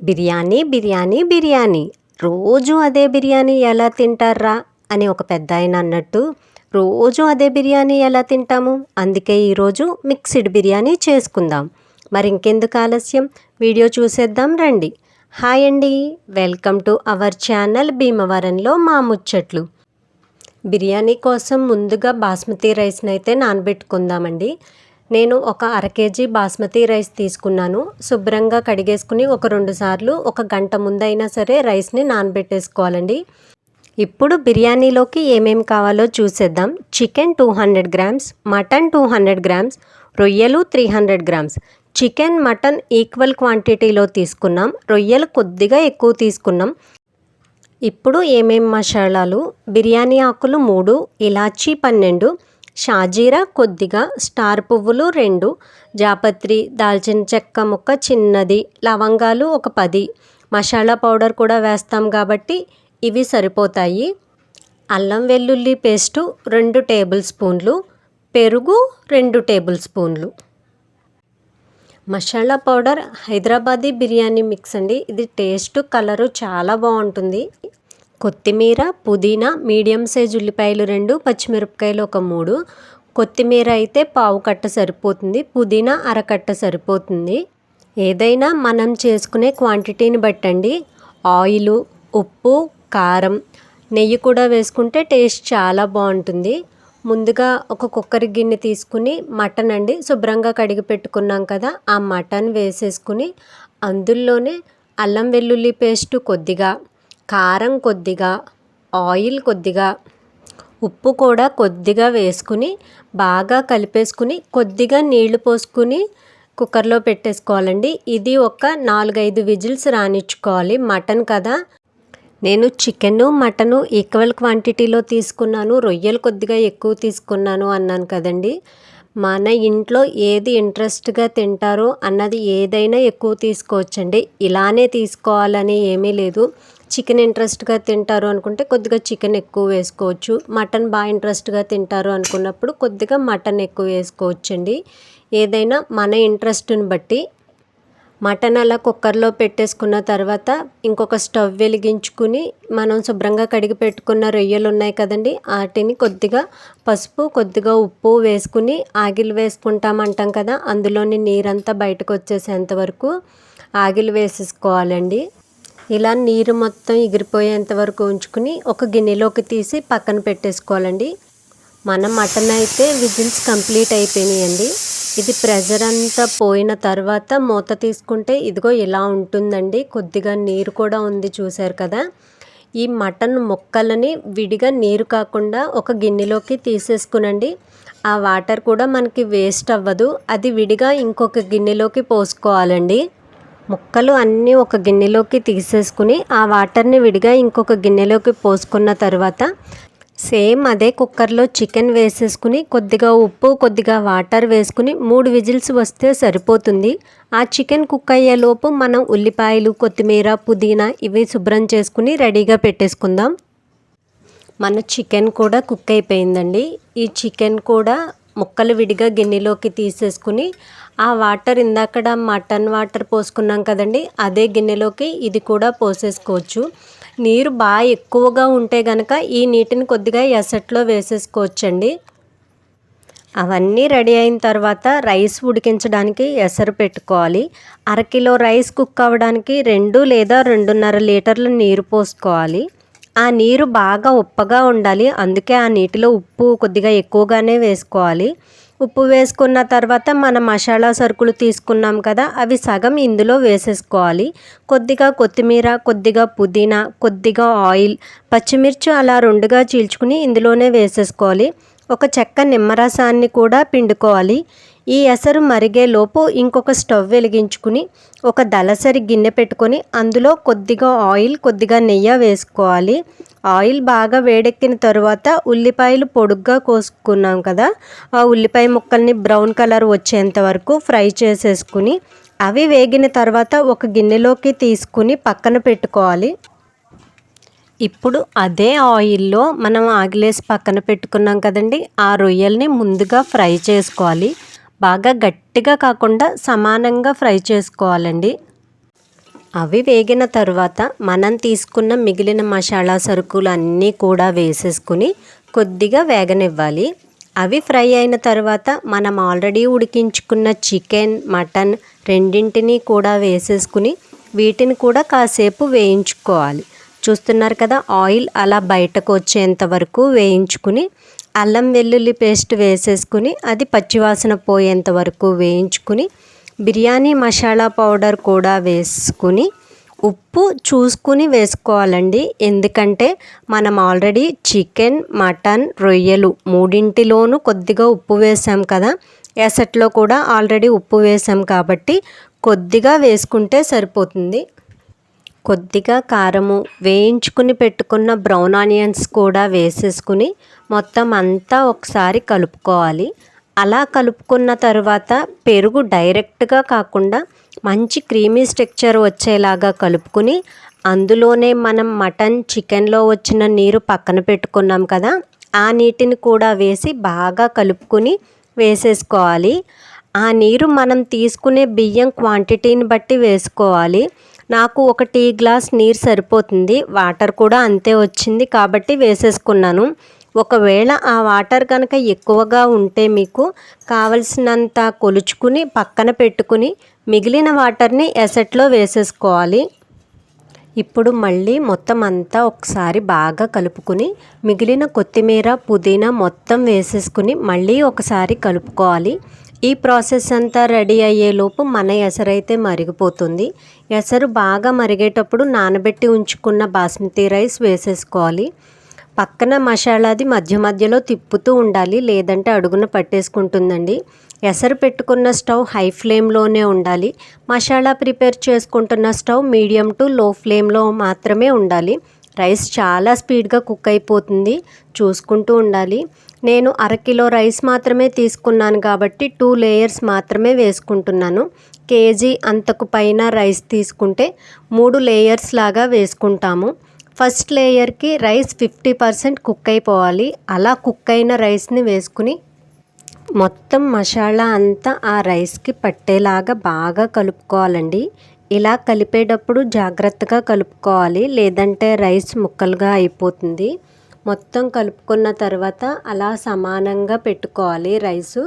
బిర్యానీ బిర్యానీ బిర్యానీ. రోజు అదే బిర్యానీ ఎలా తింటారా అని ఒక పెద్ద ఆయన అన్నట్టు రోజు అదే బిర్యానీ ఎలా తింటాము? అందుకే ఈరోజు మిక్స్డ్ బిర్యానీ చేసుకుందాం. మరి ఇంకెందుకు ఆలస్యం? వీడియో చూసేద్దాం రండి. హాయ్ అండి. వెల్కమ్ టు అవర్ ఛానల్ భీమవరంలో మా ముచ్చట్లు. బిర్యానీ కోసం ముందుగా బాస్మతి రైస్ని అయితే నానబెట్టుకుందామండి. నేను ఒక అర కేజీ బాస్మతి రైస్ తీసుకున్నాను. శుభ్రంగా కడిగేసుకుని ఒక రెండు సార్లు ఒక గంట ముందైనా సరే రైస్ని నానబెట్టేసుకోవాలండి. ఇప్పుడు బిర్యానీలోకి ఏమేమి కావాలో చూసేద్దాం. Chicken two hundred grams mutton two hundred grams రొయ్యలు three hundred grams. Chicken mutton equal క్వాంటిటీలో తీసుకున్నాం. రొయ్యలు కొద్దిగా ఎక్కువ తీసుకున్నాం. ఇప్పుడు ఏమేం మసాలాలు? బిర్యానీ ఆకులు మూడు ఇలాచీ పన్నెండు షాజీరా కొద్దిగా స్టార్ పువ్వులు రెండు జాపత్రి దాల్చిన చెక్క ముక్క చిన్నది లవంగాలు ఒక పది. మసాలా పౌడర్ కూడా వేస్తాం కాబట్టి ఇవి సరిపోతాయి. అల్లం వెల్లుల్లి పేస్టు రెండు టేబుల్ స్పూన్లు పెరుగు రెండు టేబుల్ స్పూన్లు. మసాలా పౌడర్ హైదరాబాదీ బిర్యానీ మిక్స్ అండి. ఇది టేస్ట్ కలరు చాలా బాగుంటుంది. కొత్తిమీర పుదీనా మీడియం సైజ్ ఉల్లిపాయలు రెండు పచ్చిమిరపకాయలు ఒక మూడు. కొత్తిమీర అయితే పావు కట్ట సరిపోతుంది పుదీనా అరకట్ట సరిపోతుంది. ఏదైనా మనం చేసుకునే క్వాంటిటీని బట్టండి. ఆయిలు ఉప్పు కారం నెయ్యి కూడా వేసుకుంటే టేస్ట్ చాలా బాగుంటుంది. ముందుగా ఒక కుక్కర్ గిన్నె తీసుకుని మటన్ అండి శుభ్రంగా కడిగి పెట్టుకున్నాం కదా ఆ మటన్ వేసేసుకుని అందులోనే అల్లం వెల్లుల్లి పేస్ట్ కొద్దిగా కారం కొద్దిగా ఆయిల్ కొద్దిగా ఉప్పు కూడా కొద్దిగా వేసుకుని బాగా కలిపేసుకుని కొద్దిగా నీళ్ళు పోసుకుని కుక్కర్లో పెట్టేసుకోవాలండి. ఇది ఒక నాలుగైదు విజిల్స్ రానిచ్చుకోవాలి. మటన్ కదా. నేను చికెను మటను ఈక్వల్ క్వాంటిటీలో తీసుకున్నాను. రొయ్యలు కొద్దిగా ఎక్కువ తీసుకున్నాను అన్నాను కదండి. మన ఇంట్లో ఏది ఇంట్రెస్ట్గా తింటారో అన్నది ఏదైనా ఎక్కువ తీసుకోవచ్చండి. ఇలానే తీసుకోవాలని ఏమీ లేదు. చికెన్ ఇంట్రెస్ట్గా తింటారు అనుకుంటే కొద్దిగా చికెన్ ఎక్కువ వేసుకోవచ్చు. మటన్ బాగా ఇంట్రెస్ట్గా తింటారు అనుకున్నప్పుడు కొద్దిగా మటన్ ఎక్కువ వేసుకోవచ్చండి. ఏదైనా మన ఇంట్రెస్ట్ని బట్టి మటన్ అలా కుక్కర్లో పెట్టేసుకున్న తర్వాత ఇంకొక స్టవ్ వెలిగించుకుని మనం శుభ్రంగా కడిగి పెట్టుకున్న రొయ్యలు ఉన్నాయి కదండి వాటిని కొద్దిగా పసుపు కొద్దిగా ఉప్పు వేసుకుని ఆగిలు వేసుకుంటామంటాం కదా అందులోని నీరంతా బయటకు వచ్చేసేంత వరకు ఆగిలు వేసేసుకోవాలండి. ఇలా నీరు మొత్తం ఎగిరిపోయేంత వరకు ఉంచుకుని ఒక గిన్నెలోకి తీసి పక్కన పెట్టేసుకోవాలండి. మన మటన్ అయితే విజిల్స్ కంప్లీట్ అయిపోయినాయండి. ఇది ప్రెజర్ అంతా పోయిన తర్వాత మూత తీసుకుంటే ఇదిగో ఇలా ఉంటుందండి. కొద్దిగా నీరు కూడా ఉంది చూశారు కదా. ఈ మటన్ ముక్కలని విడిగా నీరు కాకుండా ఒక గిన్నెలోకి తీసేసుకునండి. ఆ వాటర్ కూడా మనకి వేస్ట్ అవ్వదు. అది విడిగా ఇంకొక గిన్నెలోకి పోసుకోవాలండి. ముక్కలు అన్నీ ఒక గిన్నెలోకి తీసేసుకుని ఆ వాటర్ని విడిగా ఇంకొక గిన్నెలోకి పోసుకున్న తర్వాత సేమ్ అదే కుక్కర్లో చికెన్ వేసేసుకుని కొద్దిగా ఉప్పు కొద్దిగా వాటర్ వేసుకుని మూడు విజిల్స్ వస్తే సరిపోతుంది. ఆ చికెన్ కుక్ అయ్యేలోపు మనం ఉల్లిపాయలు కొత్తిమీర పుదీనా ఇవి శుభ్రం చేసుకుని రెడీగా పెట్టేసుకుందాం. మన చికెన్ కూడా కుక్ అయిపోయిందండి. ఈ చికెన్ కూడా ముక్కలు విడిగా గిన్నెలోకి తీసేసుకుని ఆ వాటర్ ఇందాకడ మటన్ వాటర్ పోసుకున్నాం కదండి అదే గిన్నెలోకి ఇది కూడా పోసేసుకోవచ్చు. నీరు బాగా ఎక్కువగా ఉంటే కనుక ఈ నీటిని కొద్దిగా ఎసట్లో వేసేసుకోవచ్చండి. అవన్నీ రెడీ అయిన తర్వాత రైస్ ఉడికించడానికి ఎసరు పెట్టుకోవాలి. అరకిలో రైస్ కుక్ అవ్వడానికి రెండు లేదా రెండున్నర లీటర్ల నీరు పోసుకోవాలి. ఆ నీరు బాగా ఉప్పగా ఉండాలి అందుకే ఆ నీటిలో ఉప్పు కొద్దిగా ఎక్కువగానే వేసుకోవాలి. ఉప్పు వేసుకున్న తర్వాత మన మసాలా సరుకులు తీసుకున్నాం కదా అవి సగం ఇందులో వేసేసుకోవాలి. కొద్దిగా కొత్తిమీర కొద్దిగా పుదీనా కొద్దిగా ఆయిల్ పచ్చిమిర్చి అలా రెండుగా చీల్చుకుని ఇందులోనే వేసేసుకోవాలి. ఒక చెక్క నిమ్మరసాన్ని కూడా పిండుకోవాలి. ఈ ఎసరు మరిగేలోపు ఇంకొక స్టవ్ వెలిగించుకుని ఒక దళసరి గిన్నె పెట్టుకొని అందులో కొద్దిగా ఆయిల్ కొద్దిగా నెయ్యి వేసుకోవాలి. ఆయిల్ బాగా వేడెక్కిన తర్వాత ఉల్లిపాయలు పొడుగ్గా కోసుకున్నాం కదా ఆ ఉల్లిపాయ ముక్కల్ని బ్రౌన్ కలర్ వచ్చేంత వరకు ఫ్రై చేసేసుకుని అవి వేగిన తర్వాత ఒక గిన్నెలోకి తీసుకుని పక్కన పెట్టుకోవాలి. ఇప్పుడు అదే ఆయిల్లో మనం ఆగిలేసి పక్కన పెట్టుకున్నాం కదండి ఆ రొయ్యల్ని ముందుగా ఫ్రై చేసుకోవాలి. బాగా గట్టిగా కాకుండా సమానంగా ఫ్రై చేసుకోవాలండి. అవి వేగిన తర్వాత మనం తీసుకున్న మిగిలిన మసాలా సరుకులు అన్నీ కూడా వేసేసుకుని కొద్దిగా వేగనివ్వాలి. అవి ఫ్రై అయిన తర్వాత మనం ఆల్రెడీ ఉడికించుకున్న చికెన్ మటన్ రెండింటినీ కూడా వేసేసుకుని వీటిని కూడా కాసేపు వేయించుకోవాలి. చూస్తున్నారు కదా ఆయిల్ అలా బయటకు వచ్చేంత వరకు వేయించుకుని అల్లం వెల్లుల్లి పేస్ట్ వేసేసుకుని అది పచ్చివాసన పోయేంత వరకు వేయించుకుని బిర్యానీ మసాలా పౌడర్ కూడా వేసుకుని ఉప్పు చూసుకుని వేసుకోవాలండి. ఎందుకంటే మనం ఆల్రెడీ చికెన్ మటన్ రొయ్యలు మూడింటిలోనూ కొద్దిగా ఉప్పు వేసాం కదా ఎసట్లో కూడా ఆల్రెడీ ఉప్పు వేసాం కాబట్టి కొద్దిగా వేసుకుంటే సరిపోతుంది. కొద్దిగా కారము వేయించుకుని పెట్టుకున్న బ్రౌన్ ఆనియన్స్ కూడా వేసేసుకుని మొత్తం అంతా ఒకసారి కలుపుకోవాలి. అలా కలుపుకున్న తర్వాత పెరుగు డైరెక్ట్గా కాకుండా మంచి క్రీమీ స్ట్రక్చర్ వచ్చేలాగా కలుపుకుని అందులోనే మనం మటన్ చికెన్లో వచ్చిన నీరు పక్కన పెట్టుకున్నాం కదా ఆ నీటిని కూడా వేసి బాగా కలుపుకుని వేసేసుకోవాలి. ఆ నీరు మనం తీసుకునే బియ్యం క్వాంటిటీని బట్టి వేసుకోవాలి. నాకు ఒక టీ గ్లాస్ నీరు సరిపోతుంది వాటర్ కూడా అంతే వచ్చింది కాబట్టి వేసేసుకున్నాను. ఒకవేళ ఆ వాటర్ కనుక ఎక్కువగా ఉంటే మీకు కావలసినంత కొలుచుకుని పక్కన పెట్టుకుని మిగిలిన వాటర్ని ఎసెట్లో వేసేసుకోవాలి. ఇప్పుడు మళ్ళీ మొత్తం అంతా ఒకసారి బాగా కలుపుకుని మిగిలిన కొత్తిమీర పుదీనా మొత్తం వేసేసుకుని మళ్ళీ ఒకసారి కలుపుకోవాలి. ఈ ప్రాసెస్ అంతా రెడీ అయ్యేలోపు మన ఎసరైతే మరిగిపోతుంది. ఎసరు బాగా మరిగేటప్పుడు నానబెట్టి ఉంచుకున్న బాస్మతి రైస్ వేసేసుకోవాలి. పక్కన మసాలాది మధ్య మధ్యలో తిప్పుతూ ఉండాలి లేదంటే అడుగున పట్టేసుకుంటుందండి. ఎసరు పెట్టుకున్న స్టవ్ హై ఫ్లేమ్లోనే ఉండాలి. మసాలా ప్రిపేర్ చేసుకుంటున్న స్టవ్ మీడియం టు లో ఫ్లేమ్లో మాత్రమే ఉండాలి. రైస్ చాలా స్పీడ్గా కుక్ అయిపోతుంది. చూసుకుంటూ ఉండాలి. నేను అరకిలో రైస్ మాత్రమే తీసుకున్నాను కాబట్టి టూ లేయర్స్ మాత్రమే వేసుకుంటున్నాను. కేజీ అంతకు పైన రైస్ తీసుకుంటే మూడు లేయర్స్ లాగా వేసుకుంటాము. ఫస్ట్ లేయర్కి రైస్ ఫిఫ్టీ పర్సెంట్ కుక్ అయిపోవాలి. అలా కుక్ అయిన రైస్ని వేసుకుని మొత్తం మసాలా అంతా ఆ రైస్కి పట్టేలాగా బాగా కలుపుకోవాలండి. ఇలా కలిపేటప్పుడు జాగ్రత్తగా కలుపుకోవాలి. లేదంటే రైస్ ముక్కలుగా అయిపోతుంది. మొత్తం కలుపుకున్న తర్వాత అలా సమానంగా పెట్టుకోవాలి రైసు.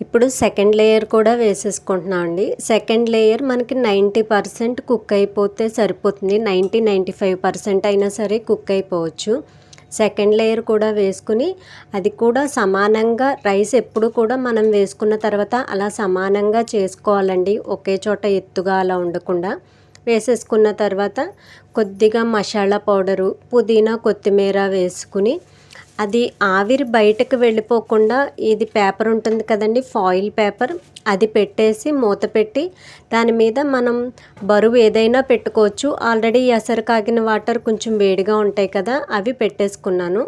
ఇప్పుడు సెకండ్ లేయర్ కూడా వేసేసుకుంటున్నాం అండి. సెకండ్ లేయర్ మనకి నైంటీ పర్సెంట్ కుక్ అయిపోతే సరిపోతుంది. నైంటీ నైంటీ ఫైవ్ పర్సెంట్ అయినా సరే కుక్ అయిపోవచ్చు. సెకండ్ లేయర్ కూడా వేసుకుని అది కూడా సమానంగా రైస్ ఎప్పుడు కూడా మనం వేసుకున్న తర్వాత అలా సమానంగా చేసుకోవాలండి. ఒకే చోట ఎత్తుగా అలా ఉండకుండా. వేసేసుకున్న తర్వాత కొద్దిగా మసాలా పౌడరు పుదీనా కొత్తిమీర వేసుకుని అది ఆవిరి బయటకు వెళ్ళిపోకుండా ఇది పేపర్ ఉంటుంది కదండి ఫాయిల్ పేపర్ అది పెట్టేసి మూత పెట్టి దాని మీద మనం బరువు ఏదైనా పెట్టుకోవచ్చు. ఆల్రెడీ ఎసరు కాగిన వాటర్ కొంచెం వేడిగా ఉంటాయి కదా అవి పెట్టేసుకున్నాను.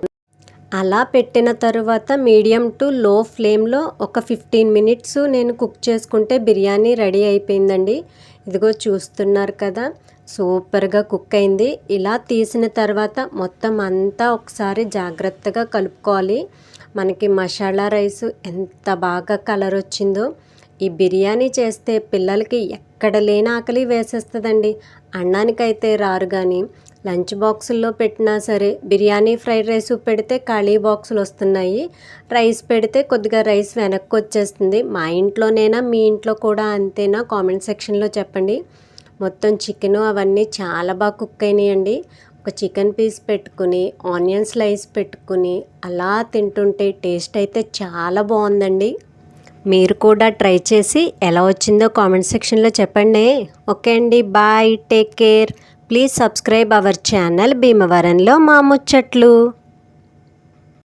అలా పెట్టిన తర్వాత మీడియం టు లో ఫ్లేమ్లో ఒక ఫిఫ్టీన్ మినిట్స్ నేను కుక్ చేసుకుంటే బిర్యానీ రెడీ అయిపోయిందండి. ఇదిగో చూస్తున్నారు కదా సూపర్గా కుక్ అయింది. ఇలా తీసిన తర్వాత మొత్తం అంతా ఒకసారి జాగ్రత్తగా కలుపుకోవాలి. మనకి మసాలా రైస్ ఎంత బాగా కలర్ వచ్చిందో. ఈ బిర్యానీ చేస్తే పిల్లలకి ఎక్కడ లేని ఆకలి వేసేస్తుందండి. అన్నానికైతే రారు కానీ లంచ్ బాక్సుల్లో పెట్టినా సరే బిర్యానీ ఫ్రైడ్ రైస్ పెడితే ఖాళీ బాక్సులు వస్తున్నాయి. రైస్ పెడితే కొద్దిగా రైస్ వెనక్కి వచ్చేస్తుంది. మా ఇంట్లోనైనా మీ ఇంట్లో కూడా అంతేనా? కామెంట్ సెక్షన్లో చెప్పండి. మొత్తం చికెన్ అవన్నీ చాలా బాగా కుక్ అయినాయండి. ఒక చికెన్ పీస్ పెట్టుకుని ఆనియన్ స్లైస్ పెట్టుకుని అలా తింటుంటే టేస్ట్ అయితే చాలా బాగుందండి. మీరు కూడా ట్రై చేసి ఎలా వచ్చిందో కామెంట్ సెక్షన్లో చెప్పండి. ఓకే అండి bye take care. Please subscribe our channel భీమవరంలో మా ముచ్చట్లు.